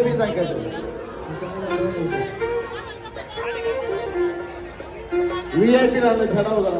V I P V I P राहिलं छडावला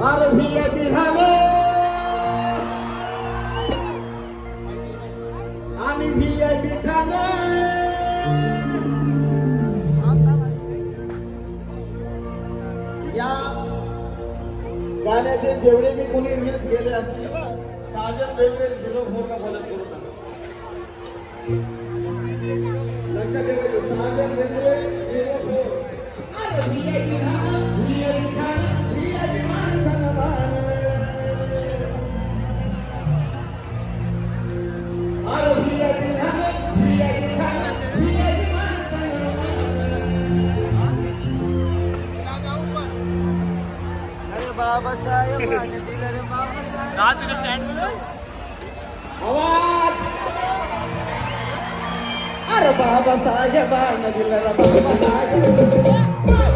अरे व्ही आय पी झाले आम्ही व्ही आय पी या गाण्याचे जेवढे मी कोणी रील्स गेले असतील साजन बेंद्रे झिरो फोरला फॉलो करू नका. लक्षात ठेवायचं साजन बेंद्रे बाबा बाबा साहेब अरे बाबा दिलं बाबा साहेब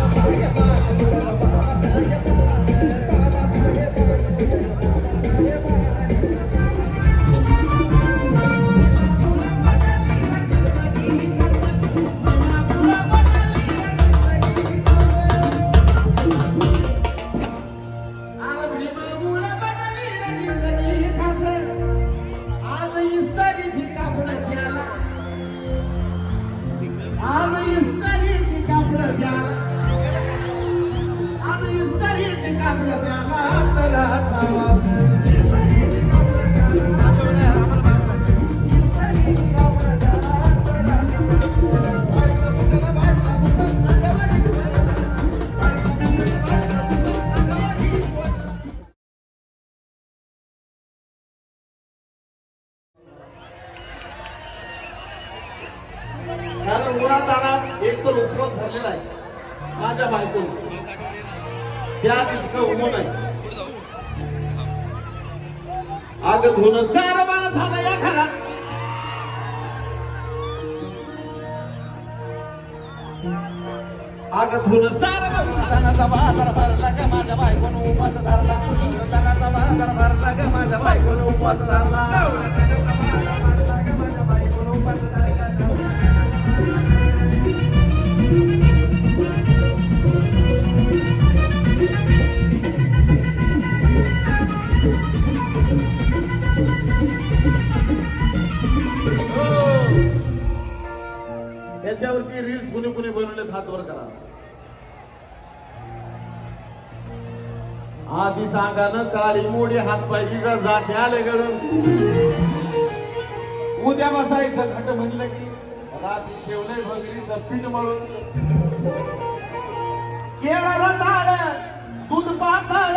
आणा एक तर उपवास झालेला आहे. माझ्या बायको त्याच इतकं उभं नाही. आग धुन सार मान झालं या घरात. आग धुन सार धनाचा बाजार भरला ग माझ्या बायकोन. उपास धरला. धनाचा बाजार भरला ग माझ्या बायकोन. उपास धरला. कुणी हात वर करा. आधी सांगा ना काळी मोडी हात पाहिजे जर जाते आले गडून उद्या बसायचं घट म्हणलं की रात्री ठेवले भगरीचं पीठ मळून. केळ रताळ दूध पाताळ.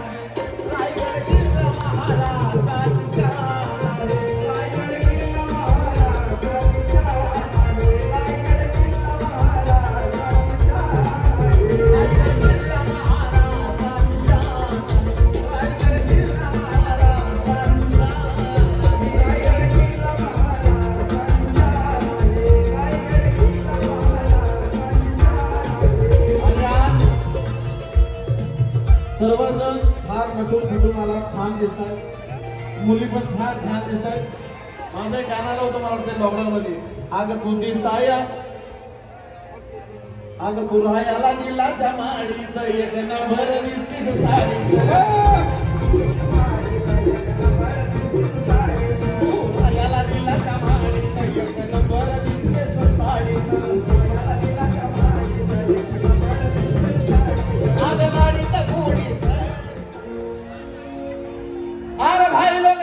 फार नटून फुटून आला. छान दिसत आहे मुली पण फार छान दिसत आहेत माझं एक गाणं आलं होतं मला वाटतं लॉकडाऊनमध्ये आग तुझी साया. आग पुरायाला दिला माडीत एक नंबर दिसतीस साडी. हो!